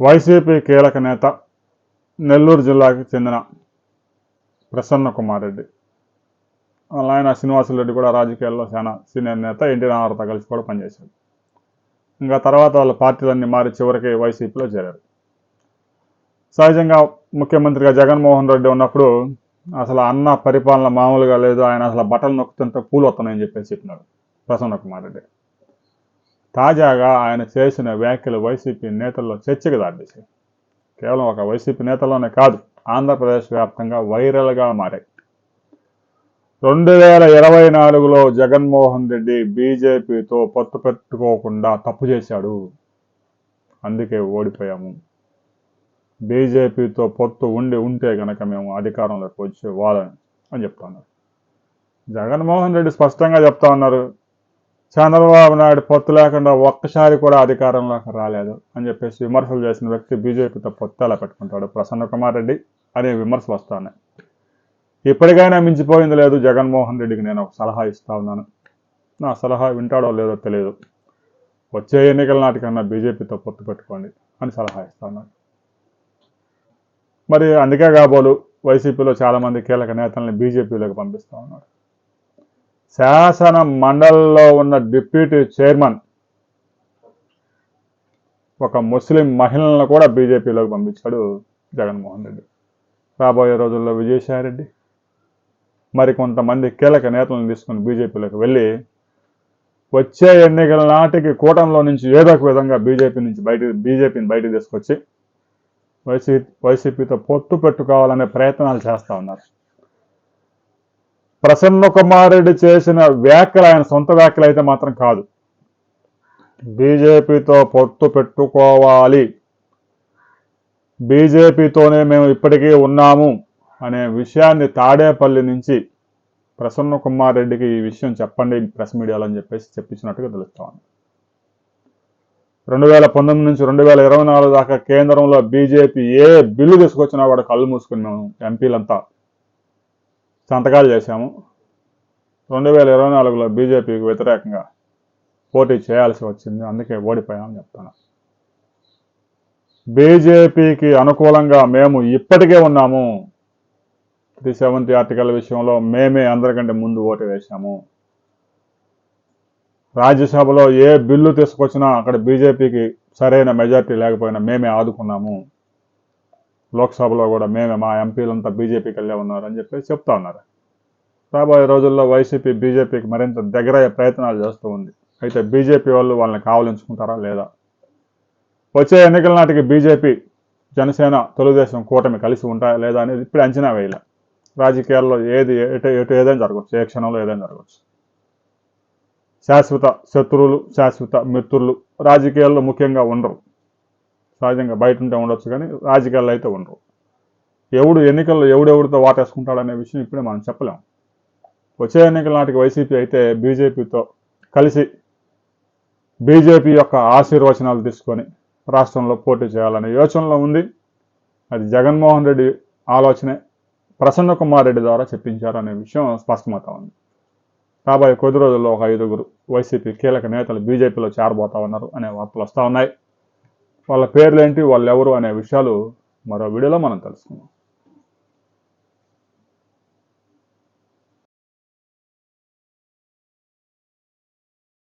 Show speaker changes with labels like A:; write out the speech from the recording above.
A: YCP కీలక నేత నెల్లూరు జిల్లాకి చెందిన ప్రసన్న కుమార్ రెడ్డి. వాళ్ళ ఆయన శ్రీనివాసులు కూడా రాజకీయాల్లో చాలా సీనియర్ నేత ఎన్టీ రామారావుతో కలిసి కూడా పనిచేశాడు ఇంకా తర్వాత వాళ్ళ పార్టీలన్నీ మారి చివరికి వైసీపీలో చేరారు. సహజంగా ముఖ్యమంత్రిగా జగన్మోహన్ రెడ్డి ఉన్నప్పుడు అసలు అన్న పరిపాలన మామూలుగా లేదు ఆయన అసలు బట్టలు నొక్కుతుంటే పూలు వస్తున్నాయని చెప్పేసి చెప్పినారు ప్రసన్న కుమార్ రెడ్డి. తాజాగా ఆయన చేసిన వ్యాఖ్యలు వైసీపీ నేతల్లో చర్చకు దాటేశాయి కేవలం ఒక వైసీపీ నేతలోనే కాదు ఆంధ్రప్రదేశ్ వ్యాప్తంగా వైరల్గా మారాయి. రెండు వేల ఇరవై నాలుగులో జగన్మోహన్ రెడ్డి బీజేపీతో పొత్తు పెట్టుకోకుండా తప్పు చేశాడు. అందుకే ఓడిపోయాము. బీజేపీతో పొత్తు ఉండి ఉంటే గనక మేము అధికారంలోకి వచ్చే వాళ్ళని అని చెప్తా ఉన్నారు జగన్మోహన్ రెడ్డి స్పష్టంగా చెప్తా ఉన్నారు చంద్రబాబు నాయుడు పొత్తు లేకుండా ఒక్కసారి కూడా అధికారంలోకి రాలేదు అని చెప్పేసి విమర్శలు చేసిన వ్యక్తి బీజేపీతో పొత్తు ఎలా పెట్టుకుంటాడు? ప్రసన్న కుమార్ రెడ్డి అనే విమర్శలు వస్తున్నాయి. ఇప్పటికైనా మించిపోయింది లేదు. జగన్మోహన్ రెడ్డికి నేను ఒక సలహా ఇస్తా ఉన్నాను. నా సలహా వింటాడో లేదో తెలియదు. వచ్చే ఎన్నికల నాటికన్నా బీజేపీతో పొత్తు పెట్టుకోండి అని సలహా ఇస్తా ఉన్నాను. మరి అందుకే కాబోలు వైసీపీలో చాలామంది కీలక నేతల్ని బీజేపీలోకి పంపిస్తూ ఉన్నారు శాసన మండలిలో ఉన్న డిప్యూటీ చైర్మన్ ఒక ముస్లిం మహిళలను కూడా బీజేపీలోకి పంపించాడు జగన్మోహన్ రెడ్డి. రాబోయే రోజుల్లో విజయసాయిరెడ్డి మరి కొంతమంది కీలక నేతలను తీసుకుని బీజేపీలోకి వెళ్ళి వచ్చే ఎన్నికల నాటికి కూటమిలో నుంచి ఏదో ఒక విధంగా బీజేపీ నుంచి బయట బీజేపీని బయటకు తీసుకొచ్చి వైసీ వైసీపీతో పొత్తు పెట్టుకోవాలనే ప్రయత్నాలు చేస్తూ ఉన్నారు. ప్రసన్న కుమారుడు చేసిన వ్యాఖ్యలు ఆయన సొంత వ్యాఖ్యలు అయితే మాత్రం కాదు. బీజేపీతో పొత్తు పెట్టుకోవాలి. బీజేపీతోనే మేము ఇప్పటికీ ఉన్నాము అనే విషయాన్ని తాడేపల్లి నుంచి ప్రసన్న కుమార్ రెడ్డికి ఈ విషయం చెప్పండి ప్రెస్ మీడియాలో అని చెప్పేసి చెప్పించినట్టుగా తెలుస్తాను రెండు వేల పంతొమ్మిది నుంచి రెండు వేల ఇరవై నాలుగు దాకా కేంద్రంలో బీజేపీ ఏ బిల్లు తీసుకొచ్చినా కూడా కళ్ళు మూసుకుని మేము ఎంపీలంతా సంతకాలు చేశాము. రెండు వేల ఇరవై నాలుగులో బీజేపీకి వ్యతిరేకంగా పోటీ చేయాల్సి వచ్చింది. అందుకే ఓడిపోయామని చెప్తాను బీజేపీకి అనుకూలంగా మేము ఇప్పటికే ఉన్నాము. త్రీ సెవెంటీ ఆర్టికల్ విషయంలో మేమే అందరికంటే ముందు ఓటు వేశాము. రాజ్యసభలో ఏ బిల్లు తీసుకొచ్చినా అక్కడ బీజేపీకి సరైన మెజార్టీ లేకపోయినా మేమే ఆదుకున్నాము. లోక్సభలో కూడా మేమే మా ఎంపీలంతా బీజేపీకి వెళ్ళే ఉన్నారు అని చెప్పేసి చెప్తా ఉన్నారు. రాబోయే రోజుల్లో వైసీపీ బీజేపీకి మరింత దగ్గరయ్యే ప్రయత్నాలు చేస్తూ ఉంది. అయితే బీజేపీ వాళ్ళు వాళ్ళని కావలించుకుంటారా లేదా? వచ్చే ఎన్నికల నాటికి బీజేపీ జనసేన తెలుగుదేశం కూటమి కలిసి ఉంటాయా లేదా అనేది ఇప్పుడు అంచనా వేయలే. రాజకీయాల్లో ఏది ఎటు ఎటు ఏదైనా జరగవచ్చు. ఏ క్షణంలో ఏదైనా జరగవచ్చు. శాశ్వత శత్రువులు శాశ్వత మిత్రులు రాజకీయాల్లో ముఖ్యంగా ఉండరు. సహజంగా బయట ఉంటే ఉండొచ్చు కానీ రాజకీయాల్లో అయితే ఉండరు. ఎవడు ఎన్నికల్లో ఎవడెవడితో వాటేసుకుంటాడనే విషయం ఇప్పుడే మనం చెప్పలేం. వచ్చే ఎన్నికల నాటికి వైసీపీ అయితే బీజేపీతో కలిసి బీజేపీ యొక్క ఆశీర్వచనాలు తీసుకొని రాష్ట్రంలో పోటీ చేయాలనే యోచనలో ఉంది. అది జగన్మోహన్ రెడ్డి ఆలోచనే. ప్రసన్న కుమార్ రెడ్డి ద్వారా చెప్పించారు అనే విషయం స్పష్టమవుతా ఉంది. రాబోయే కొద్ది రోజుల్లో ఒక ఐదుగురు వైసీపీ కీలక నేతలు బీజేపీలో చేరబోతా ఉన్నారు అనే వార్తలు వస్తూ ఉన్నాయి. వాళ్ళ పేర్లేంటి వాళ్ళు ఎవరు అనే విషయాలు మరో వీడియోలో మనం తెలుసుకుందాం.